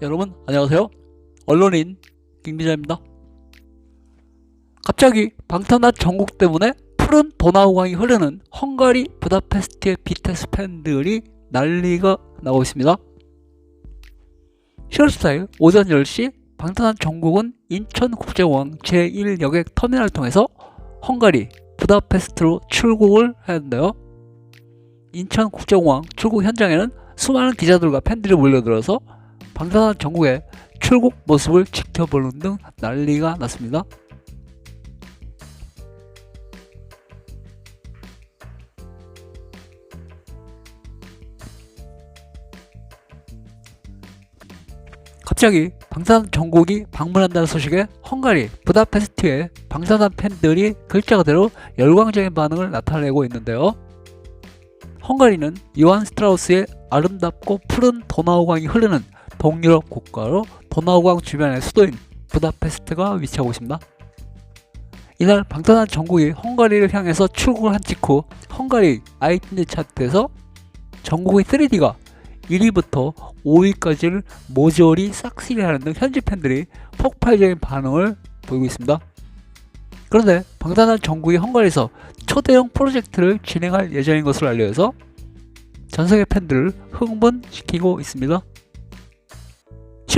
여러분 안녕하세요. 언론인 김기자입니다. 갑자기 방탄한 전국 때문에 푸른 도나우강이 흐르는 헝가리 부다페스트의 BTS 팬들이 난리가 나고 있습니다. 10월 14일 오전 10시 방탄한 전국은 인천국제공항 제1여객 터미널을 통해서 헝가리 부다페스트로 출국을 하였는데요. 인천국제공항 출국 현장에는 수많은 기자들과 팬들이 몰려들어서 방탄한 전국의 출국 모습을 지켜보는 등 난리가 났습니다. 갑자기 방탄 전국이 방문한다는 소식에 헝가리 부다페스트의 방탄한 팬들이 글자 그대로 열광적인 반응을 나타내고 있는데요. 헝가리는 요한 스트라우스의 아름답고 푸른 도나우강이 흐르는 동유럽 국가로 도나우강 주변의 수도인 부다페스트가 위치하고 있습니다. 이날 방탄한 전국이 헝가리를 향해서 출국을 한 직후 헝가리 아이튠즈 차트에서 전국의 3D가 1위부터 5위까지를 모조리 싹쓸이하는 등 현지 팬들이 폭발적인 반응을 보이고 있습니다. 그런데 방탄한 전국이 헝가리에서 초대형 프로젝트를 진행할 예정인 것으로 알려져서 전 세계 팬들을 흥분시키고 있습니다.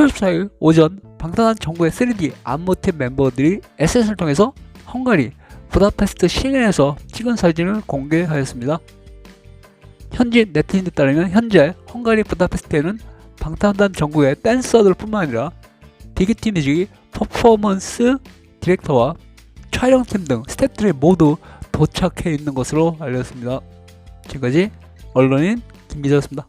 10월 14일 오전 방탄한 전국의 3D 안무팀 멤버들이 SNS를 통해서 헝가리 부다페스트 시내에서 찍은 사진을 공개하였습니다. 현지 네티즌에 따르면 현재 헝가리 부다페스트에는 방탄단 전국의 댄서들 뿐만 아니라 비기티 뮤직이 퍼포먼스 디렉터와 촬영팀 등 스태프들이 모두 도착해 있는 것으로 알려졌습니다. 지금까지 언론인 김기자였습니다.